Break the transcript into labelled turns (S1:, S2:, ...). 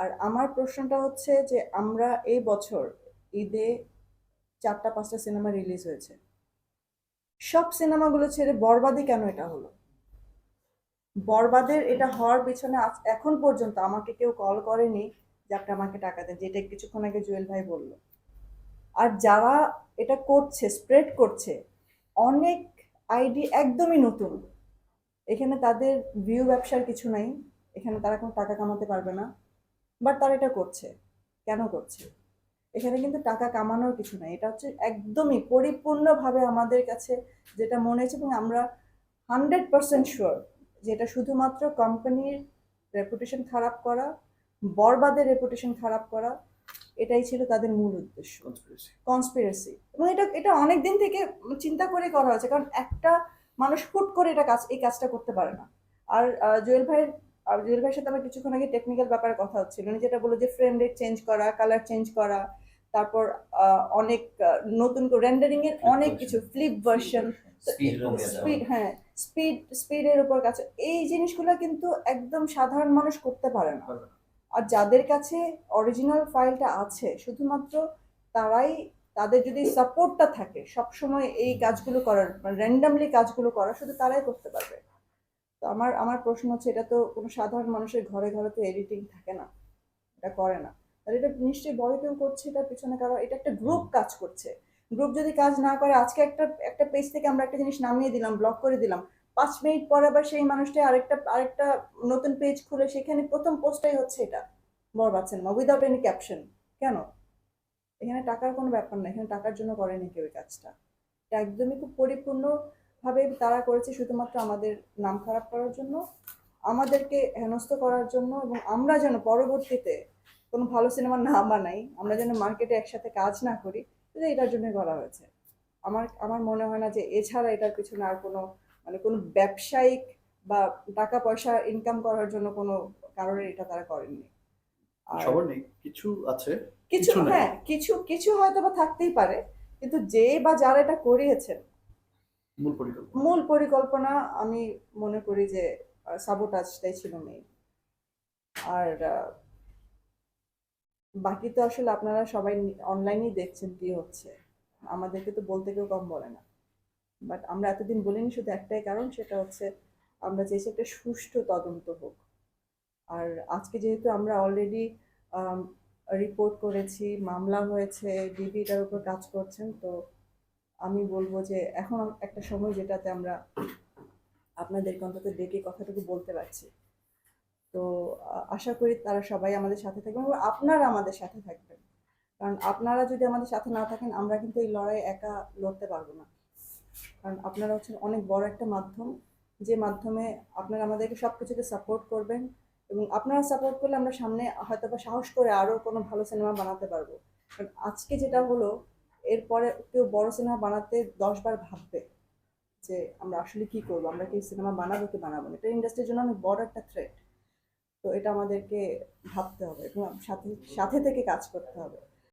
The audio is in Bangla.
S1: আর আমার প্রশ্নটা হচ্ছে যে আমরা এই বছর ঈদে চারটা, পাঁচটা সিনেমা রিলিজ হয়েছে। সব সিনেমাগুলো ছেড়ে বরবাদি কেন এটা হলো? বরবাদের এটা হওয়ার পিছনে এখন পর্যন্ত আমাকে কেউ কল করেনি যে আপনি আমাকে টাকা দেন, যেটা কিছুক্ষণ আগে জুয়েল ভাই বলল। আর যারা এটা করছে স্প্রেড করছে, অনেক আইডি একদমই নতুন। এখানে তাদের ভিউ ব্যবসার কিছু নাই, এখানে তারা কোনো টাকা কামাতে পারবে না। বাট তারা এটা করছে। কেন করছে? এখানে কিন্তু টাকা কামানোর কিছু নাই। এটা হচ্ছে একদমই পরিপূর্ণভাবে আমাদের কাছে যেটা মনে হয়েছে এবং আমরা হান্ড্রেড পার্সেন্ট শিওর যে এটা শুধুমাত্র কোম্পানির রেপুটেশন খারাপ করা বরবাদের রেপুটেশন খারাপ করা এটাই ছিল তাদের মূল উদ্দেশ্য। কনস্পিরেসি এবং এটা এটা অনেক দিন থেকে চিন্তা করে করা হয়েছে। কারণ একটা মানুষ হুট করে এটা কাজ এই কাজটা করতে পারে না। আর জুয়েল ভাইয়ের জুয়েল ভাইয়ের সাথে আমার কিছুক্ষণ আগে টেকনিক্যাল ব্যাপারে কথা হচ্ছিল। উনি যেটা বলল যে ফ্রেম রেট চেঞ্জ করা কালার চেঞ্জ করা তারপর অনেক নতুন রেন্ডারিং এর অনেক কিছু ফ্লিপ ভার্সন স্পিড হ্যাঁ স্পিড স্পিডের উপর কাছে এই জিনিসগুলো কিন্তু একদম সাধারণ মানুষ করতে পারে না। আর যাদের কাছে অরিজিনাল ফাইলটা আছে শুধুমাত্র তারাই তাদের যদি সাপোর্টটা থাকে সবসময় এই কাজগুলো করার র্যান্ডামলি কাজগুলো করা শুধু তারাই করতে পারবে। তো আমার আমার প্রশ্ন হচ্ছে এটা তো কোনো সাধারণ মানুষের ঘরে ঘরে তো এডিটিং থাকে না এটা করে না। আর এটা নিশ্চয়ই বড় কেউ করছে এটার পিছনে কারণ এটা একটা গ্রুপ কাজ করছে। গ্রুপ যদি কাজ না করে আজকে একটা একটা পেজ থেকে আমরা একটা জিনিস নামিয়ে দিলাম ব্লক করে দিলাম পাঁচ মিনিট পর আবার সেই মানুষটা আরেকটা আরেকটা নতুন পেজ খুলে সেখানে প্রথম পোস্টটাই হচ্ছে এটা Barbaad cinema without any caption কেন? এখানে টাকার কোনো ব্যাপার না এখানে টাকার জন্য করেনি কেউ এই কাজটা। এটা একদমই খুব পরিপূর্ণভাবে তারা করেছে শুধুমাত্র আমাদের নাম খারাপ করার জন্য আমাদেরকে হেনস্থ করার জন্য এবং আমরা যেন পরবর্তীতে কোনো ভালো সিনেমা না বানাই আমরা যেন মার্কেটে একসাথে কাজ না করি এটা এটার জন্য করা হয়েছে। আমার আমার মনে হয় না যে এছাড়া এটার পিছনে আর কোনো মানে কোনো ব্যবসায়িক বা টাকা পয়সা ইনকাম করার জন্য কোনো কারণে এটা তারা করেননি। আর
S2: সবার নেই কিছু আছে?
S1: কিছু হ্যাঁ কিছু কিছু হয়তো বা থাকতেই পারে কিন্তু যে বা যারা এটা করিয়েছেন
S2: মূল পরিকল্পনা?
S1: মূল পরিকল্পনা আমি মনে করি যে সাবোটাজটাই ছিল মেইন আর বাকি তো আসলে আপনারা সবাই অনলাইনেই দেখছেন কি হচ্ছে। আমাদেরকে তো বলতে কেউ কম বলে না। বাট আমরা এতদিন বলিনি শুধু একটাই কারণ, সেটা হচ্ছে আমরা চেয়েছি একটা সুষ্ঠু তদন্ত হোক। আর আজকে যেহেতু আমরা অলরেডি রিপোর্ট করেছি, মামলা হয়েছে ডিবি এটার উপর কাজ করছেন, তো আমি বলব যে এখন একটা সময় যেটাতে আমরা আপনাদেরকে অন্তত ডেকে কথাটুকু বলতে পারছি। তো আশা করি তারা সবাই আমাদের সাথে থাকবেন এবং আপনারা আমাদের সাথে থাকবেন। কারণ আপনারা যদি আমাদের সাথে না থাকেন, আমরা কিন্তু এই লড়াই একা লড়তে পারব না। কারণ আপনারা হচ্ছেন অনেক বড় একটা মাধ্যম, যে মাধ্যমে আপনারা আমাদেরকে সব কিছুতে সাপোর্ট করবেন এবং আপনারা সাপোর্ট করলে আমরা সামনে হয়তো বা সাহস করে আরও কোনো ভালো সিনেমা বানাতে পারব। কারণ আজকে যেটা হলো এরপরে কেউ বড় সিনেমা বানাতে দশবার ভাববে যে আমরা আসলে কি করব, আমরা কি সিনেমা বানাবো কি বানাবো না। এটা ইন্ডাস্ট্রির জন্য অনেক বড় একটা থ্রেট তো এটা আমাদেরকে ভাবতে হবে এবং সাথে সাথে থেকে কাজ করতে হবে।